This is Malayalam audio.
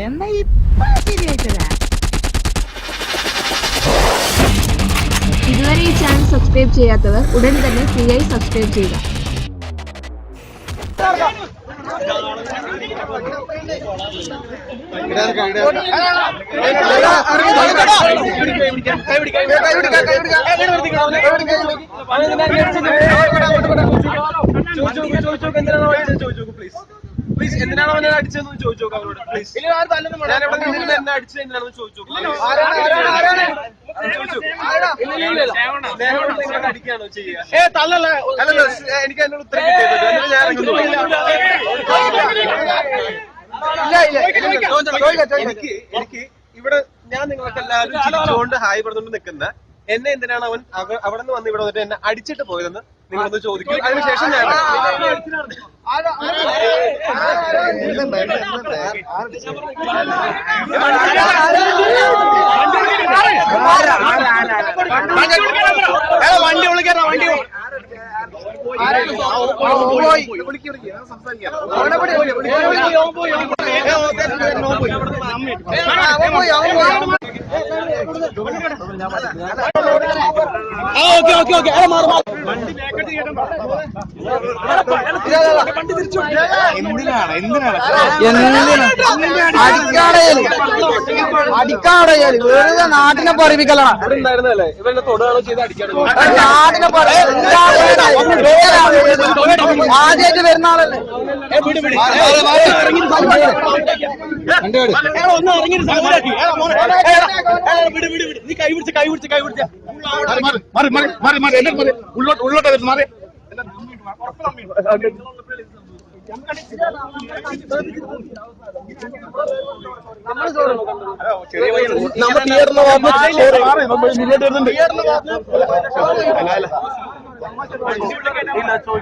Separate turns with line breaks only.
എന്നാ ഇപ്പൊ ശരിയായിട്ടതാ
ഇതുവരെ ഈ ചാനൽ സബ്സ്ക്രൈബ് ചെയ്യാത്തവർ ഉടൻ തന്നെ ഫ്രീ ആയി സബ്സ്ക്രൈബ് ചെയ്യുക.
പ്ലീസ് എന്തിനാണ് അവനെ അടിച്ചതെന്ന് ചോദിച്ചു നോക്കാം അവരോട് പ്ലീസ് ഞാൻ ഇവിടെ നിന്ന് എന്നെ അടിച്ചത്? എന്തിനാണെന്ന് ചോദിച്ചു അടിക്കാണോ ചെയ്യുക? അല്ലല്ല എനിക്ക് അതിനോട് ഉത്തരം കിട്ടിയത് എനിക്ക് എനിക്ക് ഇവിടെ ഞാൻ നിങ്ങൾക്ക് എല്ലാവരും ചിരിച്ചുകൊണ്ട് ഹായ് പറഞ്ഞുകൊണ്ട് നിൽക്കുന്ന എന്നെ എന്തിനാണ് അവൻ അവ- അവിടെ നിന്ന് വന്ന് ഇവിടെ വന്നിട്ട് എന്നെ അടിച്ചിട്ട് പോയതെന്ന് നിങ്ങളൊന്ന് ചോദിക്കും. അതിനുശേഷം ഞാൻ വണ്ടി വിളിക്കാറോ വണ്ടി
അടിക്കാടയാൽ വണ്ടി വെറുതെ നാട്ടിനെ പറയിപ്പിക്കലാണ്
ഇവിടെ ഉണ്ടായിരുന്നല്ലേ ഇവരുടെ തൊടുകയാണോ ചെയ്ത് അടിക്കാണോ.
നാടിനെ ആദ്യമായിട്ട് വരുന്ന ആളല്ലേ?
നീ കൈ പിടിച്ച് കൈ പിടിച്ച് കൈ പിടിച്ച.
ഉള്ളോട്ട് ഉള്ളോട്ട് മാറി.
നമ്മുടെ തിയേറ്ററിന്റെ ഭാഗത്ത്
മാറി നമ്മൾ